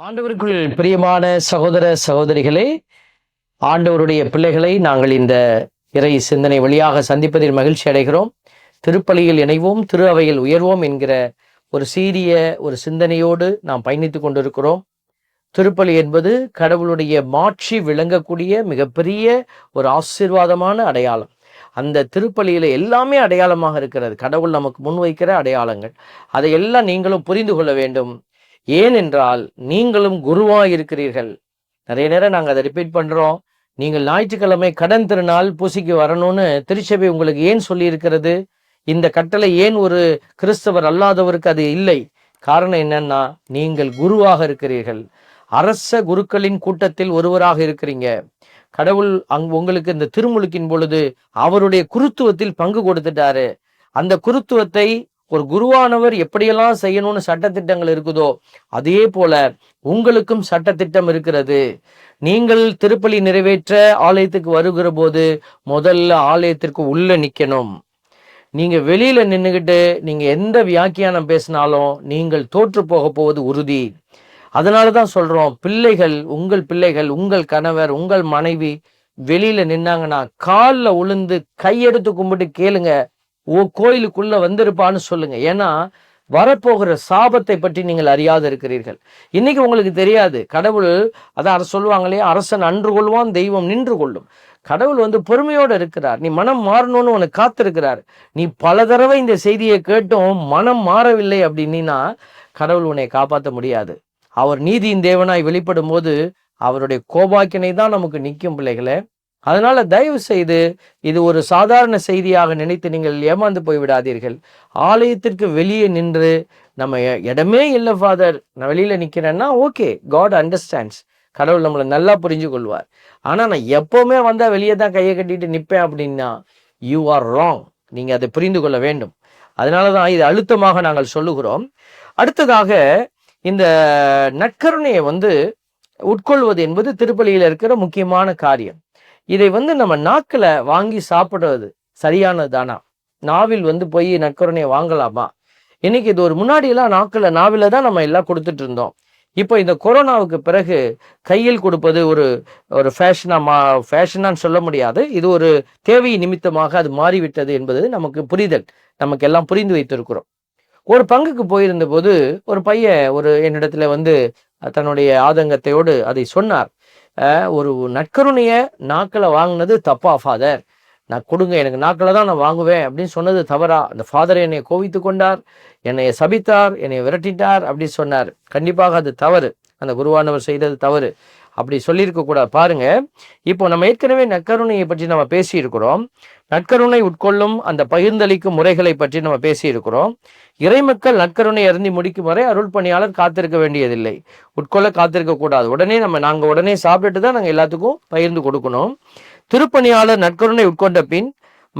ஆண்டவருக்குள் பிரியமான சகோதர சகோதரிகளே ஆண்டவருடைய பிள்ளைகளை நாங்கள் இந்த இறை சிந்தனை வழியாக சந்திப்பதில் மகிழ்ச்சி அடைகிறோம். திருப்பலியில் இணைவோம் திரு அவையில் உயர்வோம் என்கிற ஒரு சீரிய ஒரு சிந்தனையோடு நாம் பயணித்து கொண்டிருக்கிறோம். திருப்பலி என்பது கடவுளுடைய மாட்சி விளங்கக்கூடிய மிகப்பெரிய ஒரு ஆசீர்வாதமான அடையாளம். அந்த திருப்பலியில் எல்லாமே அடையாளமாக இருக்கிறது. கடவுள் நமக்கு முன்வைக்கிற அடையாளங்கள். அதையெல்லாம் நீங்களும் புரிந்து கொள்ள வேண்டும். ஏனென்றால் நீங்களும் குருவாக இருக்கிறீர்கள் நிறைய நேரம் நாங்கள் அதை ரிப்பீட் பண்ணுறோம் நீங்கள் ஞாயிற்றுக்கிழமை கடன் திருநாள் பூசிக்கு வரணும்னு திருச்சபை உங்களுக்கு ஏன் சொல்லியிருக்கிறது? இந்த கட்டளை ஏன் ஒரு கிறிஸ்தவர் அல்லாதவருக்கு அது இல்லை? காரணம் என்னன்னா நீங்கள் குருவாக இருக்கிறீர்கள். அரச குருக்களின் கூட்டத்தில் ஒருவராக இருக்கிறீங்க. கடவுள் அங் உங்களுக்கு இந்த திருமுழுக்கின் பொழுது அவருடைய குருத்துவத்தில் பங்கு கொடுத்துட்டாரு. அந்த குருத்துவத்தை ஒரு குருவானவர் எப்படியெல்லாம் செய்யணும்னு சட்டத்திட்டங்கள் இருக்குதோ அதே போல உங்களுக்கும் சட்டத்திட்டம் இருக்கிறது. நீங்கள் திருப்பலி நிறைவேற்ற ஆலயத்துக்கு வருகிற போது முதல்ல ஆலயத்திற்கு உள்ள நிக்கணும். நீங்க வெளியில நின்றுக்கிட்டு நீங்க எந்த வியாக்கியானம் பேசினாலும் நீங்கள் தோற்று போக போவது உறுதி. அதனால தான் சொல்றோம் பிள்ளைகள் உங்கள் பிள்ளைகள் உங்கள் கணவர் உங்கள் மனைவி வெளியில நின்னாங்கன்னா காலில் உளுந்து கையெடுத்து கும்பிட்டு கேளுங்க ஓ கோயிலுக்குள்ள வந்திருப்பான்னு சொல்லுங்க. ஏன்னா வரப்போகிற சாபத்தை பற்றி நீங்கள் அறியாது இருக்கிறீர்கள் இன்னைக்கு உங்களுக்கு தெரியாது. கடவுள் அதான் அரசு சொல்லுவாங்களே அரசன் அன்று கொள்வான் தெய்வம் நின்று கொள்ளும். கடவுள் வந்து பொறுமையோடு இருக்கிறார். நீ மனம் மாறணும்னு உனக்கு காத்திருக்கிறார். நீ பல தடவை இந்த செய்தியை கேட்டும் மனம் மாறவில்லை அப்படின்னா கடவுள் உன்னை காப்பாற்ற முடியாது. அவர் நீதியின் தேவனாய் வெளிப்படும் போது அவருடைய கோபாக்கினை தான் நமக்கு நிற்கும் பிள்ளைகளை. அதனால தயவு செய்து இது ஒரு சாதாரண செய்தியாக நினைத்து நீங்கள் ஏமாந்து போய் விடாதீர்கள். ஆலயத்திற்கு வெளியே நின்று நம்ம இடமே இல்லை ஃபாதர் நான் வெளியில நிக்கிறேன்னா ஓகே காட் அண்டர்ஸ்டாண்ட்ஸ் கடவுள் நம்மளை நல்லா புரிஞ்சு கொள்வார். ஆனா நான் எப்பவுமே வந்தா வெளியே தான் கையை கட்டிட்டு நிப்பேன் அப்படின்னா யூ ஆர் ராங் நீங்க அதை புரிந்து கொள்ள வேண்டும். அதனால தான் இது அழுத்தமாக நாங்கள் சொல்லுகிறோம். அடுத்ததாக இந்த நற்கருணையை வந்து உட்கொள்வது என்பது திருப்பலியில் இருக்கிற முக்கியமான காரியம். இதை வந்து நம்ம நாக்கில் வாங்கி சாப்பிடுறது சரியானதானா நாவில் வந்து போய் நற்கருணையை வாங்கலாமா? இன்னைக்கு இது ஒரு முன்னாடியெல்லாம் நாக்கில் நாவில் தான் நம்ம எல்லாம் கொடுத்துட்டு இருந்தோம். இப்போ இந்த கொரோனாவுக்கு பிறகு கையில் கொடுப்பது ஒரு ஒரு ஃபேஷனாக மா ஃபேஷனான்னு சொல்ல முடியாது. இது ஒரு தேவை நிமித்தமாக அது மாறிவிட்டது என்பது நமக்கு புரிதல். நமக்கு எல்லாம் புரிந்து வைத்திருக்கிறோம். ஒரு பங்குக்கு போயிருந்த போது ஒரு பையன் ஒரு என்னிடத்துல வந்து தன்னுடைய ஆதங்கத்தையோடு அதை சொன்னார். ஒரு நற்கருணையை நாக்கில் வாங்கினது தப்பா ஃபாதர் நான் கொடுங்க எனக்கு நாக்கில் தான் நான் வாங்குவேன் அப்படின்னு சொன்னது தவறா. அந்த ஃபாதர் என்னை கோவித்து கொண்டார் என்னை சபித்தார் என்னை விரட்டிட்டார் அப்படின்னு சொன்னார். கண்டிப்பாக அது தவறு. அந்த குருவானவர் செய்தது தவறு. அப்படி சொல்லியிருக்க கூடாது. பாருங்க இப்போ நம்ம ஏற்கனவே நற்கருணையை பற்றி நம்ம பேசியிருக்கிறோம். நற்கருணை உட்கொள்ளும் அந்த பகிர்ந்தளிக்கும் முறைகளை பற்றி நம்ம பேசியிருக்கிறோம். இறைமக்கள் நற்கருணை அருந்தி முடிக்கும் வரை அருள் பணியாளர் காத்திருக்க வேண்டியதில்லை. உட்கொள்ள காத்திருக்க கூடாது. உடனே நம்ம நாங்க உடனே சாப்பிட்டுட்டு தான் நாங்க எல்லாத்துக்கும் பகிர்ந்து கொடுக்கணும். திருப்பணியாளர் நற்கருணை உட்கொண்ட பின்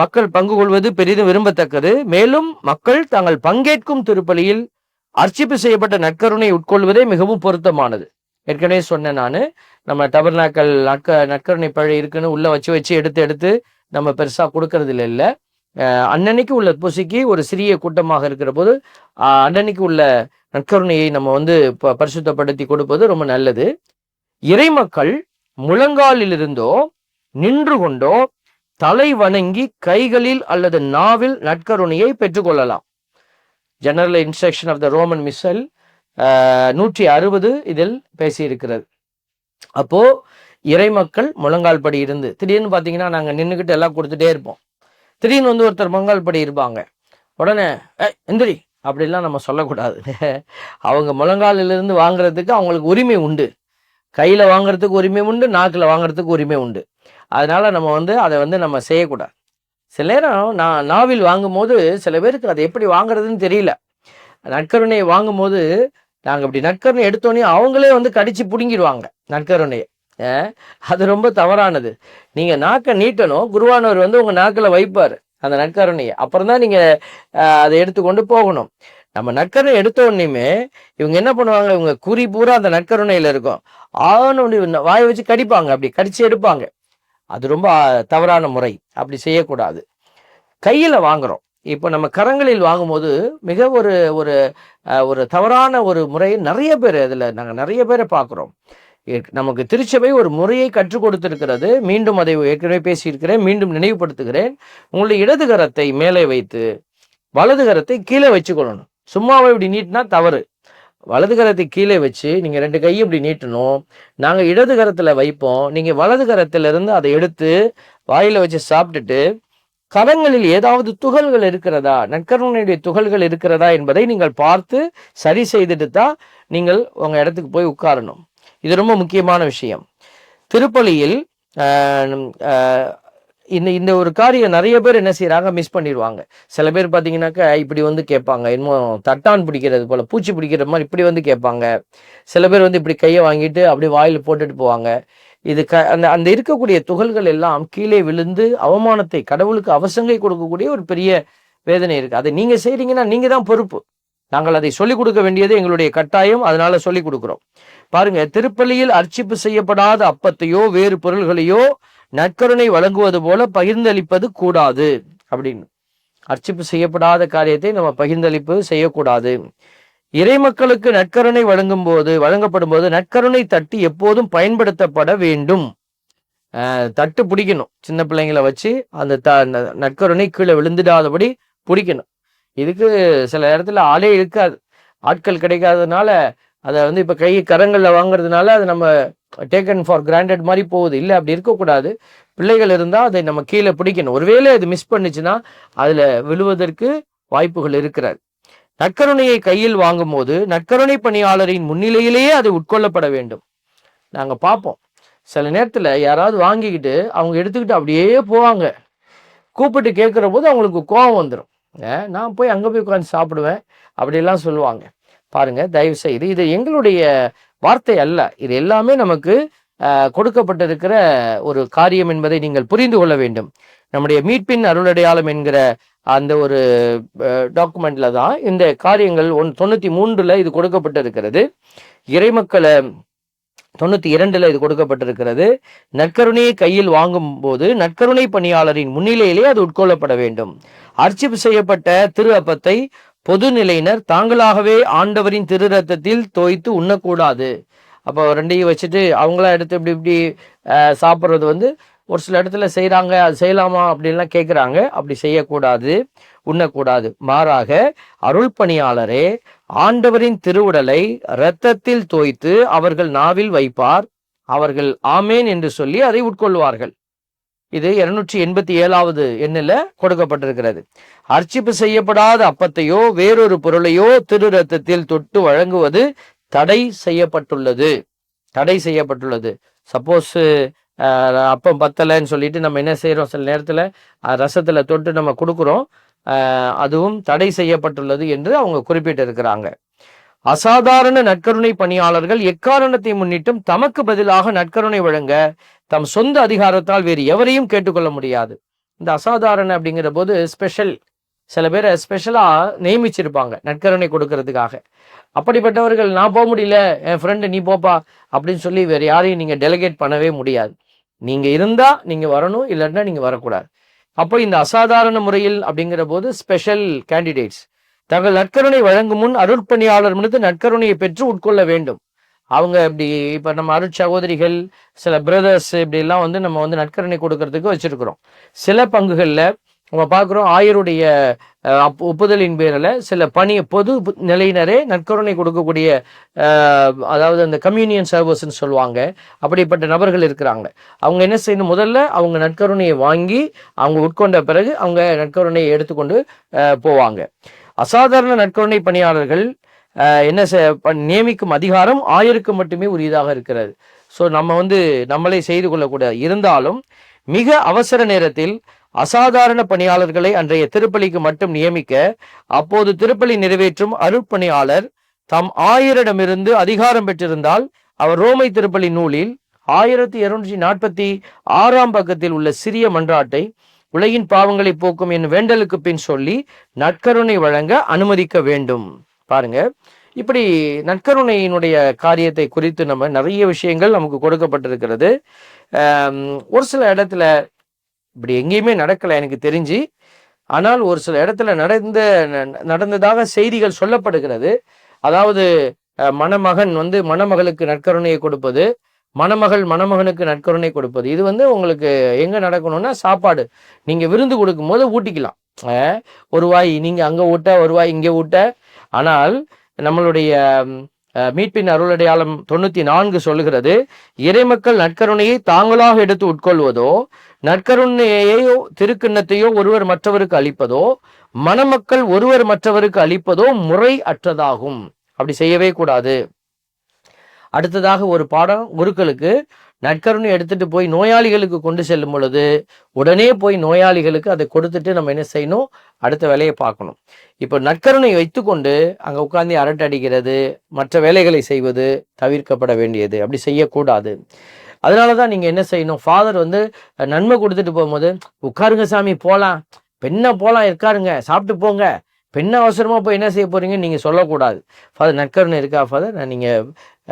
மக்கள் பங்கு கொள்வது பெரிதும் விரும்பத்தக்கது. மேலும் மக்கள் தாங்கள் பங்கேற்கும் திருப்பலியில் அர்ச்சிப்பு செய்யப்பட்ட நற்கருணை உட்கொள்வதே மிகவும் பொருத்தமானது. ஏற்கனவே சொன்னேன் நான். நம்ம டபர்நாக்கள் நற்க நற்கருணை பழி இருக்குன்னு உள்ளே வச்சு வச்சு எடுத்து எடுத்து நம்ம பெருசாக கொடுக்கறது இல்லை. அன்னன்னைக்கு உள்ள பூசிக்கு ஒரு சிறிய கூட்டமாக இருக்கிற போது அன்னன்னைக்கு உள்ள நற்கருணையை நம்ம வந்து ப- பரிசுத்தப்படுத்தி கொடுப்பது ரொம்ப நல்லது. இறைமக்கள் முழங்காலிலிருந்தோ நின்று கொண்டோ தலை வணங்கி கைகளில் அல்லது நாவில் நற்கருணையை பெற்றுக்கொள்ளலாம். General instruction of the Roman missal நூற்றி அறுபது இதில் பேசியிருக்கிறது. அப்போ இறைமக்கள் முழங்கால் படி இருந்து திடீர்னு பார்த்தீங்கன்னா நாங்கள் நின்றுக்கிட்டு எல்லாம் கொடுத்துட்டே இருப்போம். திடீர்னு வந்து ஒருத்தர் முழங்கால் படி இருப்பாங்க. உடனே "ஏய், எந்திரி அப்படிலாம் நம்ம சொல்லக்கூடாது. அவங்க முழங்காலிலிருந்து வாங்குறதுக்கு அவங்களுக்கு உரிமை உண்டு. கையில் வாங்குறதுக்கு உரிமை உண்டு நாக்கில் வாங்குறதுக்கு உரிமை உண்டு. அதனால நம்ம வந்து அதை வந்து நம்ம செய்யக்கூடாது. சில நேரம் நான் நாவில் வாங்கும்போது சில பேருக்கு அதை எப்படி வாங்குறதுன்னு தெரியல. நற்கருணையை வாங்கும்போது நாங்கள் அப்படி நற்கருணை எடுத்தோன்னே அவங்களே வந்து கடிச்சு பிடுங்கிடுவாங்க. நற்கருணையை அது ரொம்ப தவறானது. நீங்கள் நாக்கை நீட்டணும். குருவானவர் வந்து உங்கள் நாக்கில் வைப்பார் அந்த நற்கருணையை அப்புறம் தான் நீங்கள் அதை எடுத்துக்கொண்டு போகணும். நம்ம நற்கருணை எடுத்த உடனேயுமே இவங்க என்ன பண்ணுவாங்க? இவங்க குறி பூரா அந்த நற்கருணையில் இருக்கும். ஆகணும் வாயை வச்சு கடிப்பாங்க. அப்படி கடிச்சு எடுப்பாங்க. அது ரொம்ப தவறான முறை. அப்படி செய்யக்கூடாது. கையில் வாங்குறோம். இப்போ நம்ம கரங்களில் வாங்கும்போது மிக ஒரு ஒரு ஒரு தவறான ஒரு முறையை நிறைய பேர் அதில் நாங்கள் நிறைய பேரை பார்க்குறோம். நமக்கு திருச்சபை ஒரு முறையை கற்றுக் கொடுத்திருக்கிறது. மீண்டும் அதை ஏற்கனவே பேசியிருக்கிறேன். மீண்டும் நினைவுபடுத்துகிறேன். உங்களுடைய இடது கரத்தை மேலே வைத்து வலது கரத்தை கீழே வச்சுக்கொள்ளணும் சும்மாவை இப்படி நீட்டினா தவறு. வலது கரத்தை கீழே வச்சு நீங்கள் ரெண்டு கையும் இப்படி நீட்டணும். நாங்கள் இடது கரத்தில் வைப்போம். நீங்கள் வலது கரத்துலேருந்து அதை எடுத்து வாயில் வச்சு சாப்பிட்டுட்டு கரங்களில் ஏதாவது துகள்கள் இருக்கிறதா? நற்கருணையுடைய துகள்கள் இருக்கிறதா என்பதை நீங்கள் பார்த்து சரி செய்துட்டு தான் நீங்கள் உங்கள் இடத்துக்கு போய் உட்காரணும். இது ரொம்ப முக்கியமான விஷயம். திருப்பலியில் இந்த இந்த ஒரு காரியம் நிறைய பேர் என்ன செய்கிறாங்க மிஸ் பண்ணிடுவாங்க. சில பேர் பார்த்தீங்கன்னாக்கா இப்படி வந்து கேட்பாங்க. இன்னும் தட்டான் பிடிக்கிறது போல பூச்சி பிடிக்கிற மாதிரி இப்படி வந்து கேட்பாங்க. சில பேர் வந்து இப்படி கையை வாங்கிட்டு அப்படி வாயில் போட்டுட்டு போவாங்க. இது க அந்த அந்த இருக்கக்கூடிய துகள்கள் எல்லாம் கீழே விழுந்து அவமானத்தை கடவுளுக்கு அவசங்கை கொடுக்கக்கூடிய ஒரு பெரிய வேதனை இருக்கு. அதை நீங்க செய்றீங்கன்னா நீங்க தான் பொறுப்பு. நாங்கள் அதை சொல்லிக் கொடுக்க வேண்டியது எங்களுடைய கட்டாயம். அதனால சொல்லிக் கொடுக்கிறோம். பாருங்க திருப்பலியில் அர்ச்சிப்பு செய்யப்படாத அப்பத்தையோ வேறு பொருள்களையோ நற்கருணை வழங்குவது போல பகிர்ந்தளிப்பது கூடாது. அப்படின்னு. அர்ச்சிப்பு செய்யப்படாத காரியத்தை நம்ம பகிர்ந்தளிப்பு செய்யக்கூடாது. இறைமக்களுக்கு நற்கருணை வழங்கும் போது வழங்கப்படும் போது நற்கருணை தட்டு எப்போதும் பயன்படுத்தப்பட வேண்டும். தட்டு பிடிக்கணும். சின்ன பிள்ளைங்களை வச்சு அந்த த ந- நற்கருணை கீழே விழுந்துடாதபடி பிடிக்கணும். இதுக்கு சில இடத்துல ஆளே இருக்காது. ஆட்கள் கிடைக்காததுனால அதை வந்து இப்போ கை கரங்களில் வாங்குறதுனால அது நம்ம டேக்கன் ஃபார் கிராண்டட் மாதிரி போகுது. இல்லை அப்படி இருக்கக்கூடாது. பிள்ளைகள் இருந்தால் அதை நம்ம கீழே பிடிக்கணும். ஒருவேளை அது மிஸ் பண்ணுச்சுன்னா அதில் விழுவதற்கு வாய்ப்புகள் இருக்கிறது. நற்கருணையை கையில் வாங்கும்போது நற்கருணை பணியாளரின் முன்னிலையிலேயே அது உட்கொள்ளப்பட வேண்டும். நாங்கள் பார்ப்போம் சில நேரத்தில் யாராவது வாங்கிக்கிட்டு அவங்க எடுத்துக்கிட்டு அப்படியே போவாங்க. கூப்பிட்டு கேட்குற போது அவங்களுக்கு கோபம் வந்துடும் நான் போய் அங்கே போய் உட்காந்து சாப்பிடுவேன். அப்படிலாம் சொல்லுவாங்க. பாருங்கள் தயவு செய்து இது எங்களுடைய வார்த்தை அல்ல. இது எல்லாமே நமக்கு கொடுக்கப்பட்டிருக்கிற ஒரு காரியம் என்பதை நீங்கள் புரிந்து கொள்ள வேண்டும். நம்முடைய மீட்பின் அருளடையாளம் என்கிற அந்த ஒரு டாக்குமெண்ட்ல தான் இந்த காரியங்கள் ஒன் தொண்ணூத்தி மூன்றுல இது கொடுக்கப்பட்டிருக்கிறது. இறைமக்களை தொண்ணூத்தி இரண்டுல இது கொடுக்கப்பட்டிருக்கிறது. நற்கருணையை கையில் வாங்கும் போது நற்கருணை பணியாளரின் முன்னிலையிலே அது உட்கொள்ளப்பட வேண்டும். அர்ச்சிப்பு செய்யப்பட்ட திரு அப்பத்தை பொதுநிலையினர் தாங்களாகவே ஆண்டவரின் திரு ரத்தத்தில் தோய்த்து உண்ணக்கூடாது. அப்போ ரெண்டையும் வச்சுட்டு அவங்களா எடுத்து இப்படி இப்படி சாப்பிட்றது வந்து ஒரு சில இடத்துல செய்கிறாங்க அது செய்யலாமா அப்படின்லாம் கேட்குறாங்க அப்படி செய்யக்கூடாது உண்ணக்கூடாது. மாறாக அருள் பணியாளரே ஆண்டவரின் திருவுடலை இரத்தத்தில் தோய்த்து அவர்கள் நாவில் வைப்பார். அவர்கள் ஆமேன் என்று சொல்லி அதை உட்கொள்வார்கள். இது இருநூற்றி எண்பத்தி ஏழாவது எண்ணில் கொடுக்கப்பட்டிருக்கிறது. அர்ச்சிப்பு செய்யப்படாத அப்பத்தையோ வேறொரு பொருளையோ திரு ரத்தத்தில் தொட்டு வழங்குவது தடை செய்யப்பட்டுள்ளது. தடை செய்யப்பட்டுள்ளது. சப்போஸ் அப்பம் பத்தலைன்னு சொல்லிட்டு நம்ம என்ன செய்கிறோம் சில நேரத்தில் ரசத்தில் தொட்டு நம்ம கொடுக்குறோம். அதுவும் தடை செய்யப்பட்டுள்ளது என்று அவங்க குறிப்பிட்டிருக்கிறாங்க. அசாதாரண நற்கருணை பணியாளர்கள் எக்காரணத்தை முன்னிட்டும் தமக்கு பதிலாக நற்கருணை வழங்க தம் சொந்த அதிகாரத்தால் வேறு எவரையும் கேட்டுக்கொள்ள முடியாது. இந்த அசாதாரண அப்படிங்கிற போது ஸ்பெஷல் சில பேரை ஸ்பெஷலாக நியமிச்சிருப்பாங்க நற்கருணை கொடுக்கறதுக்காக. அப்படிப்பட்டவர்கள் நான் போக முடியல என் ஃப்ரெண்டு நீ போப்பா அப்படின்னு சொல்லி வேறு யாரையும் நீங்கள் டெலிகேட் பண்ணவே முடியாது. நீங்கள் இருந்தால் நீங்கள் வரணும் இல்லைன்னா நீங்கள் வரக்கூடாது. அப்போ இந்த அசாதாரண முறையில் அப்படிங்கிற போது ஸ்பெஷல் கேண்டிடேட்ஸ் தங்கள் நற்கருணை வழங்கும் முன் அருட்பணியாளர் மீது நற்கருணையை பெற்று உட்கொள்ள வேண்டும். அவங்க இப்படி இப்போ நம்ம அருட் சகோதரிகள் சில பிரதர்ஸ் இப்படி எல்லாம் வந்து நம்ம வந்து நட்கருணை கொடுக்கறதுக்கு வச்சிருக்கிறோம். சில பங்குகளில் நம்ம பார்க்குறோம் ஆயருடைய ஒப்புதலின் பேரில் சில பணி பொது நிலையினரே நற்கருணை கொடுக்கக்கூடிய அதாவது அந்த கம்யூனியன் சர்வீஸ்ன்னு சொல்லுவாங்க. அப்படிப்பட்ட நபர்கள் இருக்கிறாங்க. அவங்க என்ன செய்யணும்? முதல்ல அவங்க நற்கருணையை வாங்கி அவங்க உட்கொண்ட பிறகு அவங்க நற்கருணையை எடுத்துக்கொண்டு போவாங்க. அசாதாரண நற்கருணை பணியாளர்கள் என்ன ப- நியமிக்கும் அதிகாரம் ஆயருக்கு மட்டுமே உரியதாக இருக்கிறது. ஸோ நம்ம வந்து நம்மளே செய்து கொள்ளக்கூடாது இருந்தாலும் மிக அவசர நேரத்தில் அசாதாரண பணியாளர்களை அன்றைய திருப்பலிக்கு மட்டும் நியமிக்க அப்போது திருப்பலி நிறைவேற்றும் அருட்பணியாளர் தம் ஆயரிடமிருந்து அதிகாரம் பெற்றிருந்தால் அவர் ரோமை திருப்பலி நூலில் ஆயிரத்தி இருநூற்றி நாற்பத்தி ஆறாம் பக்கத்தில் உள்ள சிறிய மன்றாட்டை உலகின் பாவங்களை போக்கும் என் வேண்டலுக்கு பின் சொல்லி நற்கருணை வழங்க அனுமதிக்க வேண்டும். பாருங்க. இப்படி நற்கருணையினுடைய காரியத்தை குறித்து நம்ம நிறைய விஷயங்கள் நமக்கு கொடுக்கப்பட்டிருக்கிறது. ஒரு சில இடத்துல இப்படி எங்கேயுமே நடக்கலை எனக்கு தெரிஞ்சு. ஆனால் ஒரு சில இடத்துல நடந்த ந- நடந்ததாக செய்திகள் சொல்லப்படுகிறது. அதாவது மணமகன் வந்து மணமகளுக்கு நற்கருணையை கொடுப்பது மணமகள் மணமகனுக்கு நற்கருணை கொடுப்பது. இது வந்து உங்களுக்கு எங்கே நடக்கணும்னா சாப்பாடு. நீங்கள் விருந்து கொடுக்கும் போது ஊட்டிக்கலாம் ஒரு வாய் நீங்கள் அங்கே ஊட்ட ஒரு வாய் இங்கே ஊட்ட. ஆனால் நம்மளுடைய மீட்பின் அருளடையாளம் தொண்ணூற்றி நான்கு சொல்லுகிறது இறைமக்கள் நற்கருணையை தாங்களாக எடுத்து உட்கொள்வதோ நற்கருணையையோ திருக்கிண்ணத்தையோ ஒருவர் மற்றவருக்கு அளிப்பதோ மணமக்கள் ஒருவர் மற்றவருக்கு அளிப்பதோ முறை அற்றதாகும். அப்படி செய்யவே கூடாது. அடுத்ததாக ஒரு பாடம் குருக்களுக்கு நற்கருணை எடுத்துட்டு போய் நோயாளிகளுக்கு கொண்டு செல்லும் பொழுது உடனே போய் நோயாளிகளுக்கு அதை கொடுத்துட்டு நம்ம என்ன செய்யணும்? அடுத்த வேலையை பார்க்கணும். இப்போ நற்கருணை வைத்துக்கொண்டு அங்கே உட்காந்து அரட்டடிக்கிறது மற்ற வேலைகளை செய்வது தவிர்க்கப்பட வேண்டியது. அப்படி செய்யக்கூடாது. அதனால தான் நீங்கள் என்ன செய்யணும்? ஃபாதர் வந்து நன்மை கொடுத்துட்டு போகும்போது உட்காருங்க சாமி போகலாம் பெண்ணை போகலாம் இருக்காருங்க. சாப்பிட்டு போங்க. பெண்ணை அவசரமாக போய் என்ன செய்ய போகிறீங்க நீங்கள் சொல்லக்கூடாது. ஃபாதர் நற்கருணை இருக்கா ஃபாதர் நான்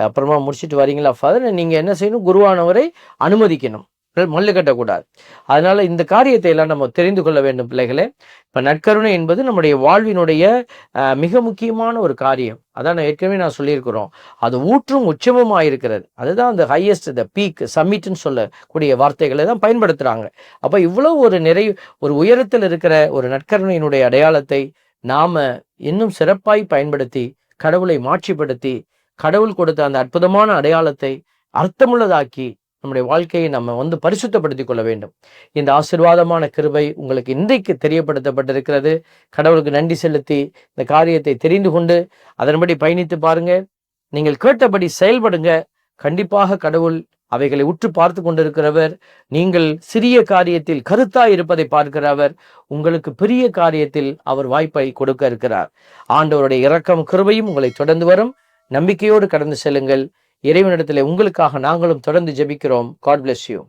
அப்புறமா முடிச்சுட்டு வரீங்களா ஃபாதர் நீங்கள் என்ன செய்யணும்? குருவானவரை அனுமதிக்கணும். மல்லு கட்டக்கூடாது. அதனால இந்த காரியத்தை எல்லாம் நம்ம தெரிந்து கொள்ள வேண்டும் பிள்ளைகளே. இப்ப நற்கருணை என்பது நம்முடைய வாழ்வினுடைய மிக முக்கியமான ஒரு காரியம். அதான் நான் ஏற்கனவே நான் சொல்லியிருக்கிறோம். அது ஊற்றும் உச்சமுமா இருக்கிறது அதுதான் அந்த ஹையஸ்ட் த பீக் சம்மிட்னு சொல்லக்கூடிய வார்த்தைகளை தான் பயன்படுத்துறாங்க. அப்ப இவ்வளவு ஒரு நிறை ஒரு உயரத்தில் இருக்கிற ஒரு நற்கருணையினுடைய அடையாளத்தை நாம இன்னும் சிறப்பாய் பயன்படுத்தி கடவுளை மாட்சிப்படுத்தி கடவுள் கொடுத்த அந்த அற்புதமான அடையாளத்தை அர்த்தமுள்ளதாக்கி நம்முடைய வாழ்க்கையை நம்ம வந்து பரிசுத்தப்படுத்திக் கொள்ள வேண்டும். இந்த ஆசீர்வாதமான கிருபை உங்களுக்கு இன்றைக்கு தெரியப்படுத்தப்பட்டிருக்கிறது. கடவுளுக்கு நன்றி செலுத்தி இந்த காரியத்தை தெரிந்து கொண்டு அதன்படி பயணித்து பாருங்க. நீங்கள் கேட்டபடி செயல்படுங்க. கண்டிப்பாக கடவுள் அவைகளை உற்று பார்த்து கொண்டிருக்கிறவர். நீங்கள் சிறிய காரியத்தில் கருத்தாய் இருப்பதை பார்க்கிறவர் உங்களுக்கு பெரிய காரியத்தில் அவர் வாய்ப்பை கொடுக்க இருக்கிறார். ஆண்டவருடைய இரக்கம் கிருபையும் உங்களை தொடர்ந்து வரும். நம்பிக்கையோடு கடந்து செல்லுங்கள். இறைவனிடத்தில் உங்களுக்காக நாங்களும் தொடர்ந்து ஜெபிக்கிறோம். God bless you